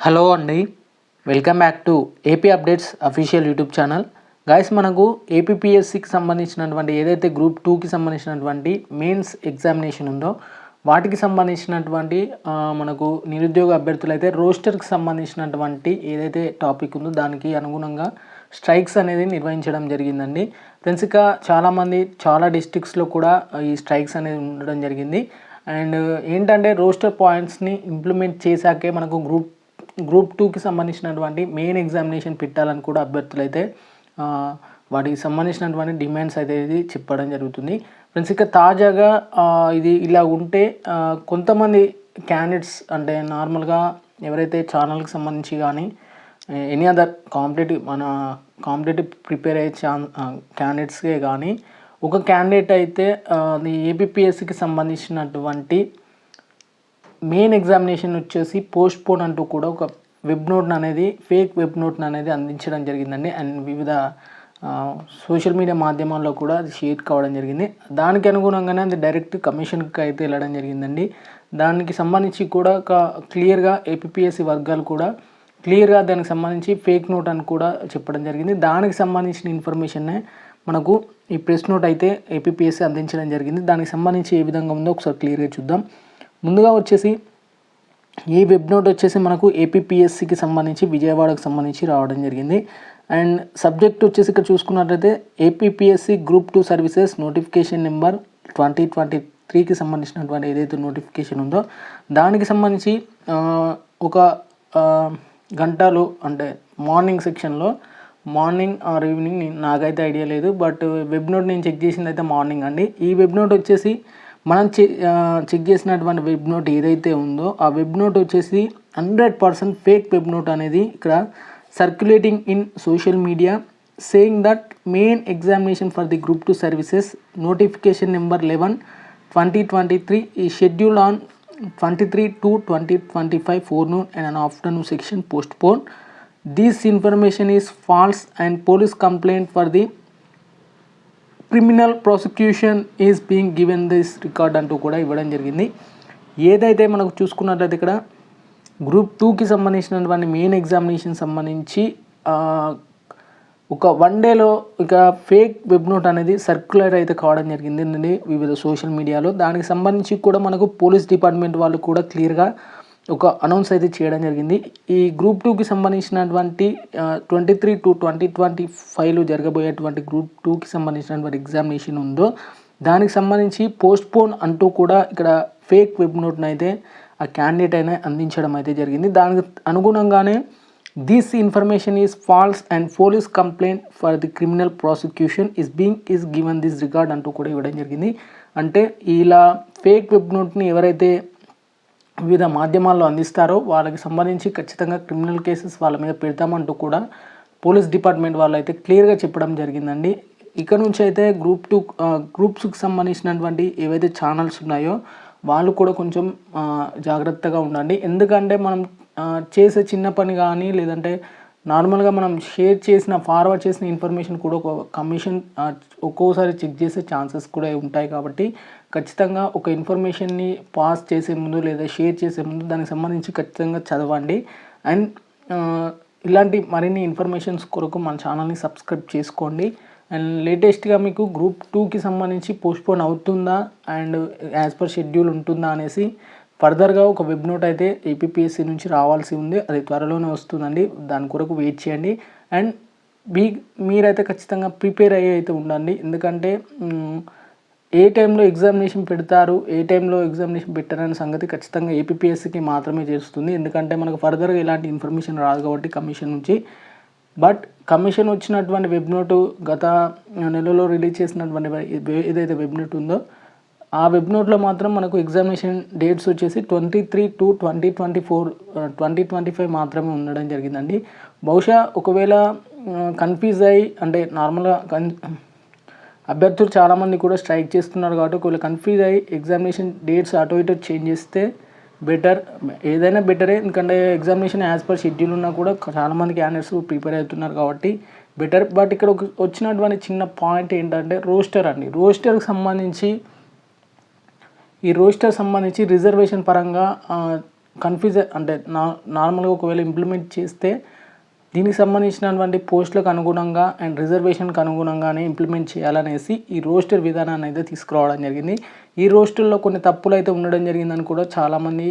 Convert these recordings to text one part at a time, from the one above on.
Hello అండి. Welcome back to AP updates official YouTube channel. Guys మనకు ఏపీపీఎస్సికి సంబంధించినటువంటి ఏదైతే గ్రూప్ టూకి సంబంధించినటువంటి మెయిన్స్ ఎగ్జామినేషన్ ఉందో వాటికి సంబంధించినటువంటి మనకు నిరుద్యోగ అభ్యర్థులు అయితే రోస్టర్కి సంబంధించినటువంటి ఏదైతే టాపిక్ ఉందో దానికి అనుగుణంగా స్ట్రైక్స్ అనేది నిర్వహించడం జరిగిందండి. ఫ్రెండ్స్ ఇక చాలామంది చాలా డిస్ట్రిక్ట్స్లో కూడా ఈ స్ట్రైక్స్ అనేది ఉండడం జరిగింది. అండ్ ఏంటంటే రోస్టర్ పాయింట్స్ని ఇంప్లిమెంట్ చేశాకే మనకు గ్రూప్ గ్రూప్ టూకి సంబంధించినటువంటి మెయిన్ ఎగ్జామినేషన్ పెట్టాలని కూడా అభ్యర్థులు అయితే వాటికి సంబంధించినటువంటి డిమాండ్స్ అయితే ఇది చెప్పడం జరుగుతుంది. ఫ్రెండ్స్ ఇక తాజాగా ఇది ఇలా ఉంటే కొంతమంది క్యాండిడేట్స్ అంటే నార్మల్గా ఎవరైతే ఛానల్కి సంబంధించి కానీ ఎనీ అదర్ కాంపిటేటివ్ మన కాంపిటేటివ్ ప్రిపేర్ అయ్యే ఛాన్ క్యాండిడేట్స్కే కానీ ఒక క్యాండిడేట్ అయితే ఏపీఎస్సికి సంబంధించినటువంటి మెయిన్ ఎగ్జామినేషన్ వచ్చేసి పోస్ట్ పోన్ అంటూ కూడా ఒక వెబ్ నోట్ని అనేది ఫేక్ వెబ్ నోట్ని అనేది అందించడం జరిగిందండి. అండ్ వివిధ సోషల్ మీడియా మాధ్యమాల్లో కూడా అది షేర్ కావడం జరిగింది. దానికి అనుగుణంగానే అది డైరెక్ట్ కమిషన్కి అయితే వెళ్ళడం జరిగిందండి. దానికి సంబంధించి కూడా ఒక క్లియర్గా ఏపీఎస్సి వర్గాలు కూడా క్లియర్గా దానికి సంబంధించి ఫేక్ నోట్ అని కూడా చెప్పడం జరిగింది. దానికి సంబంధించిన ఇన్ఫర్మేషన్నే మనకు ఈ ప్రెస్ నోట్ అయితే ఏపీఎస్సి అందించడం జరిగింది. దానికి సంబంధించి ఏ విధంగా ఉందో ఒకసారి క్లియర్గా చూద్దాం. ముందుగా వచ్చేసి ఈ వెబ్ నోట్ వచ్చేసి మనకు ఏపీపీఎస్సికి సంబంధించి విజయవాడకు సంబంధించి రావడం జరిగింది. అండ్ సబ్జెక్ట్ వచ్చేసి ఇక్కడ చూసుకున్నట్లయితే APPSC group two services notification number twenty twenty త్రీకి సంబంధించినటువంటి ఏదైతే నోటిఫికేషన్ ఉందో దానికి సంబంధించి ఒక గంటలు అంటే మార్నింగ్ సెక్షన్లో మార్నింగ్ ఆర్ ఈవినింగ్ నేను- నాకైతే ఐడియా లేదు బట్ వెబ్ నోట్ నేను చెక్ చేసింది అయితే మార్నింగ్ అండి. ఈ వెబ్ నోట్ వచ్చేసి మనం చెక్ చేసినటువంటి వెబ్ నోట్ ఏదైతే ఉందో ఆ వెబ్ నోట్ వచ్చేసి hundred percent fake web note అనేది ఇక్కడ circulating in social media saying that main examination for the group two services notification number eleven twenty twenty three ఈ schedule on twenty three to twenty twenty five forenoon and an afternoon section postpone this information is false and police complaint for the criminal prosecution is being given this record అంటూ కూడా ఇవ్వడం జరిగింది. ఏదైతే మనకు చూసుకున్నట్లయితే ఇక్కడ group టూకి సంబంధించినటువంటి మెయిన్ ఎగ్జామినేషన్ సంబంధించి ఒక వన్ డేలో ఇక ఫేక్ వెబ్ నోట్ అనేది సర్క్యులర్ అయితే కావడం జరిగింది వివిధ సోషల్ మీడియాలో దానికి సంబంధించి కూడా మనకు పోలీస్ డిపార్ట్మెంట్ వాళ్ళు కూడా క్లియర్గా ఒక అనౌన్స్ అయితే చేయడం జరిగింది. ఈ గ్రూప్ టూకి సంబంధించినటువంటి twenty three to twenty twenty ఫైవ్లో జరగబోయేటువంటి గ్రూప్ టూకి సంబంధించినటువంటి ఎగ్జామినేషన్ ఉందో దానికి సంబంధించి పోస్ట్ పోన్ అంటూ కూడా ఇక్కడ ఫేక్ వెబ్ నోట్ని అయితే ఆ క్యాండిడేట్ అయినా అందించడం అయితే జరిగింది. దానికి అనుగుణంగానే this information is false and police complaint for the criminal prosecution is being is given this record అంటూ కూడా ఇవ్వడం జరిగింది. అంటే ఇలా ఫేక్ వెబ్ నోట్ని ఎవరైతే వివిధ మాధ్యమాల్లో అందిస్తారో వాళ్ళకి సంబంధించి ఖచ్చితంగా క్రిమినల్ కేసెస్ వాళ్ళ మీద పెడతామంటూ కూడా పోలీస్ డిపార్ట్మెంట్ వాళ్ళు అయితే క్లియర్గా చెప్పడం జరిగిందండి. ఇక్కడ నుంచి అయితే గ్రూప్ టూ గ్రూప్స్కి సంబంధించినటువంటి ఏవైతే ఛానల్స్ ఉన్నాయో వాళ్ళు కూడా కొంచెం జాగ్రత్తగా ఉండండి. ఎందుకంటే మనం చేసే చిన్న పని కానీ లేదంటే నార్మల్గా మనం షేర్ చేసిన ఫార్వర్డ్ చేసిన ఇన్ఫర్మేషన్ కూడా ఒక కమిషన్ ఒక్కోసారి చెక్ చేసే ఛాన్సెస్ కూడా ఉంటాయి కాబట్టి ఖచ్చితంగా ఒక ఇన్ఫర్మేషన్ని పాస్ చేసే ముందు లేదా షేర్ చేసే ముందు దానికి సంబంధించి ఖచ్చితంగా చదవండి. అండ్ ఇలాంటి మరిన్ని ఇన్ఫర్మేషన్స్ కొరకు మన ఛానల్ని సబ్స్క్రైబ్ చేసుకోండి. అండ్ లేటెస్ట్గా మీకు గ్రూప్ టూకి సంబంధించి పోస్ట్పోన్ అవుతుందా? అండ్ యాజ్ పర్ షెడ్యూల్ ఉంటుందా అనేసి ఫర్దర్గా ఒక వెబ్ నోట్ అయితే ఏపీఎస్సి నుంచి రావాల్సి ఉంది. అది త్వరలోనే వస్తుందండి. దాని కొరకు వెయిట్ చేయండి. అండ్ మీ మీరైతే ఖచ్చితంగా ప్రిపేర్ అయ్యి అయితే ఉండండి. ఎందుకంటే ఏ టైంలో ఎగ్జామినేషన్ పెడతారు ఏ టైంలో ఎగ్జామినేషన్ పెట్టారనే సంగతి ఖచ్చితంగా ఏపీఎస్సికి మాత్రమే చేస్తుంది. ఎందుకంటే మనకు ఫర్దర్గా ఇలాంటి ఇన్ఫర్మేషన్ రాదు కాబట్టి కమిషన్ నుంచి. బట్ కమిషన్ వచ్చినటువంటి వెబ్ నోటు గత నెలలో రిలీజ్ చేసినటువంటి ఏదైతే వెబ్ నోట్ ఉందో ఆ వెబ్ నోట్లో మాత్రం మనకు ఎగ్జామినేషన్ డేట్స్ వచ్చేసి twenty three to twenty twenty four twenty twenty five మాత్రమే ఉండడం జరిగిందండి. బహుశా ఒకవేళ కన్ఫ్యూజ్ అయ్యి అంటే నార్మల్గా కన్ అభ్యర్థులు చాలామంది కూడా స్ట్రైక్ చేస్తున్నారు కాబట్టి ఒకవేళ కన్ఫ్యూజ్ అయ్యి ఎగ్జామినేషన్ డేట్స్ అటు ఇటు చేంజ్ చేస్తే బెటర్ ఏదైనా బెటరే ఎందుకంటే ఎగ్జామినేషన్ యాజ్ పర్ షెడ్యూల్ ఉన్నా కూడా చాలామంది క్యాండిడేట్స్ ప్రిపేర్ అవుతున్నారు కాబట్టి బెటర్ బట్ ఇక్కడ ఒక వచ్చినటువంటి చిన్న పాయింట్ ఏంటంటే రోస్టర్ అండి. రోస్టర్కి సంబంధించి ఈ రోస్టర్ సంబంధించి రిజర్వేషన్ పరంగా కన్ఫ్యూజ్ అంటే నా నార్మల్గా ఒకవేళ ఇంప్లిమెంట్ చేస్తే దీనికి సంబంధించినటువంటి పోస్టులకు అనుగుణంగా అండ్ రిజర్వేషన్కి అనుగుణంగానే ఇంప్లిమెంట్ చేయాలనేసి ఈ రోస్టర్ విధానాన్ని అయితే తీసుకురావడం జరిగింది. ఈ రోస్టర్లో కొన్ని తప్పులు అయితే ఉండడం జరిగిందని కూడా చాలామంది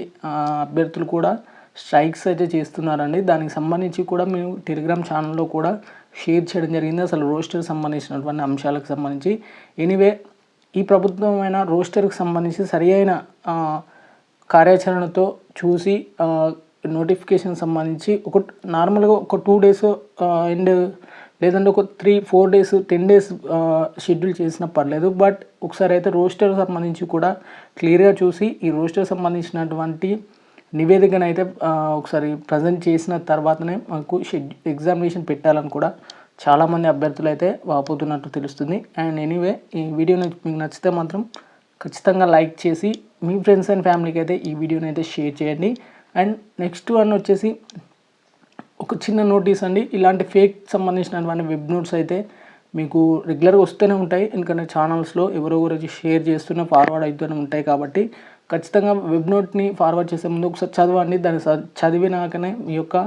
అభ్యర్థులు కూడా స్ట్రైక్స్ అయితే చేస్తున్నారండి. దానికి సంబంధించి కూడా మేము టెలిగ్రామ్ ఛానల్లో కూడా షేర్ చేయడం జరిగింది. అసలు రోస్టర్ సంబంధించినటువంటి అంశాలకు సంబంధించి. ఎనీవే ఈ ప్రభుత్వమైన రోస్టర్కి సంబంధించి సరి అయిన కార్యాచరణతో చూసి నోటిఫికేషన్ సంబంధించి ఒక నార్మల్గా ఒక టూ డేస్ అండ్ లేదంటే ఒక three four days ten days schedule చేసినా పర్లేదు. బట్ ఒకసారి అయితే రోస్టర్ సంబంధించి కూడా క్లియర్గా చూసి ఈ రోస్టర్ సంబంధించినటువంటి నివేదికను అయితే ఒకసారి ప్రజెంట్ చేసిన తర్వాతనే మాకు షెడ్యూ ఎగ్జామినేషన్ పెట్టాలని కూడా చాలామంది అభ్యర్థులు అయితే వాపోతున్నట్టు తెలుస్తుంది. అండ్ ఎనీవే ఈ వీడియో మీకు నచ్చితే మాత్రం ఖచ్చితంగా లైక్ చేసి మీ ఫ్రెండ్స్ అండ్ ఫ్యామిలీకి అయితే ఈ వీడియోని అయితే షేర్ చేయండి. అండ్ నెక్స్ట్ వన్ వచ్చేసి ఒక చిన్న నోటీస్ అండి. ఇలాంటి ఫేక్ సంబంధించినటువంటి వెబ్ నోట్స్ అయితే మీకు రెగ్యులర్గా వస్తూనే ఉంటాయి. ఎందుకంటే ఛానల్స్లో ఎవరో వచ్చి షేర్ చేస్తూనే ఫార్వర్డ్ అవుతూనే ఉంటాయి కాబట్టి ఖచ్చితంగా వెబ్ నోట్ని ఫార్వర్డ్ చేసే ముందు ఒకసారి చదవండి. దాన్ని చదివినాకనే మీ యొక్క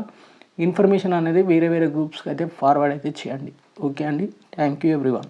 ఇన్ఫర్మేషన్ అనేది వేరే వేరే గ్రూప్స్కి అయితే ఫార్వర్డ్ అయితే చేయండి. ఓకే అండి? Thank you everyone